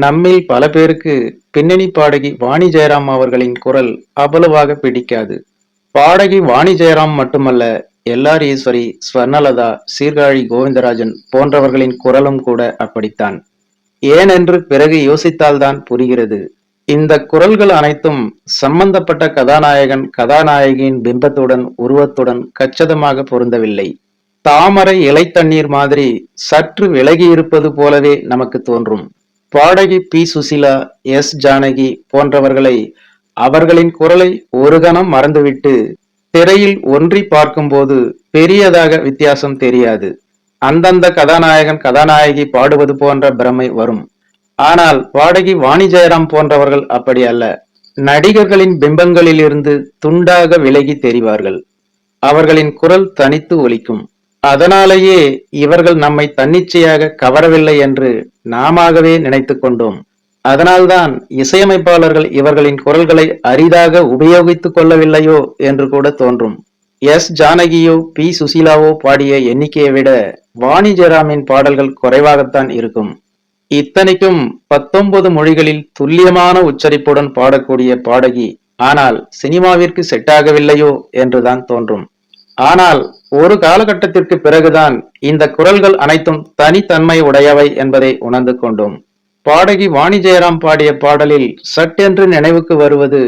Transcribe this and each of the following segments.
நம்மில் பல பேருக்கு பின்னணி பாடகி வாணி ஜெயராம் அவர்களின் குரல் அவ்வளவாக பிடிக்காது. பாடகி வாணி ஜெயராம் மட்டுமல்ல எல்ஆர் ஈஸ்வரி ஸ்வர்ணலதா சீர்காழி கோவிந்தராஜன் போன்றவர்களின் குரலும் கூட அப்படித்தான். ஏனென்று பிறகு யோசித்தால்தான் புரிகிறது. இந்த குரல்கள் அனைத்தும் சம்பந்தப்பட்ட கதாநாயகன் கதாநாயகியின் பிம்பத்துடன் உருவத்துடன் கச்சிதமாக பொருந்தவில்லை. தாமரை இலை தண்ணீர் மாதிரி சற்று விலகி இருப்பது போலவே நமக்கு தோன்றும். பாடகி பி சுசிலா எஸ் ஜானகி போன்றவர்களை அவர்களின் குரலை ஒரு கணம் மறந்துவிட்டு திரையில் ஒன்றி பார்க்கும்போது பெரியதாக வித்தியாசம் தெரியாது. அந்தந்த கதாநாயகன் கதாநாயகி பாடுவது போன்ற பிரமை வரும். ஆனால் பாடகி வாணி ஜெயராம் போன்றவர்கள் அப்படி அல்ல. நடிகர்களின் பிம்பங்களிலிருந்து துண்டாக விலகி தெரிவார்கள். அவர்களின் குரல் தனித்து ஒலிக்கும். அதனாலேயே இவர்கள் நம்மை தன்னிச்சையாக கவரவில்லை என்று நாமாகவே நினைத்து கொண்டோம். அதனால்தான் இசையமைப்பாளர்கள் இவர்களின் குரல்களை அரிதாக உபயோகித்துக் கொள்ளவில்லையோ என்று கூட தோன்றும். எஸ். ஜானகியோ பி. சுசீலாவோ பாடிய எண்ணிக்கையை விட வாணி ஜெராமின் பாடல்கள் குறைவாகத்தான் இருக்கும். இத்தனைக்கும் பத்தொன்பது மொழிகளில் துல்லியமான உச்சரிப்புடன் பாடக்கூடிய பாடகி. ஆனால் சினிமாவிற்கு செட் ஆகவில்லையோ என்றுதான் தோன்றும். ஆனால் ஒரு காலகட்டத்திற்கு பிறகுதான் இந்த குரல்கள் அனைத்தும் தனித்தன்மை உடையவை என்பதை உணர்ந்து கொண்டோம். பாடகி வாணி ஜெயராம் பாடிய பாடலில் சட்டென்று நினைவுக்கு வருவது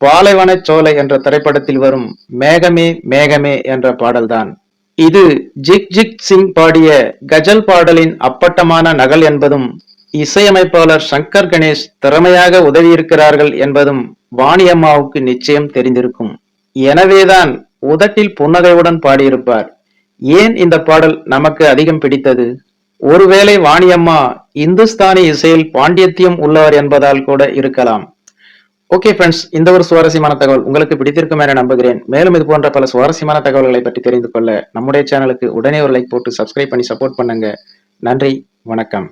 பாலைவன சோலை என்ற திரைப்படத்தில் வரும் மேகமே மேகமே என்ற பாடல்தான். இது ஜிக் ஜிக் சிங் பாடிய கஜல் பாடலின் அப்பட்டமான நகல் என்பதும் இசையமைப்பாளர் சங்கர் கணேஷ் திறமையாக உதவியிருக்கிறார்கள் என்பதும் வாணியம்மாவுக்கு நிச்சயம் தெரிந்திருக்கும். எனவேதான் உதட்டில் புன்னகையுடன் பாடியிருப்பார். ஏன் இந்த பாடல் நமக்கு அதிகம் பிடித்தது? ஒருவேளை வாணியம்மா இந்துஸ்தானி இசையில் பாண்டியத்தியம் உள்ளவர் என்பதால் கூட இருக்கலாம். ஓகே ஃப்ரெண்ட்ஸ் இந்த ஒரு சுவாரஸ்யமான தகவல் உங்களுக்கு பிடித்திருக்கும் என நம்புகிறேன். மேலும் இது போன்ற பல சுவாரஸ்யமான தகவல்களை பற்றி தெரிந்து கொள்ள நம்முடைய சேனலுக்கு உடனே ஒரு லைக் போட்டு சப்ஸ்கிரைப் பண்ணி சப்போர்ட் பண்ணுங்க. நன்றி வணக்கம்.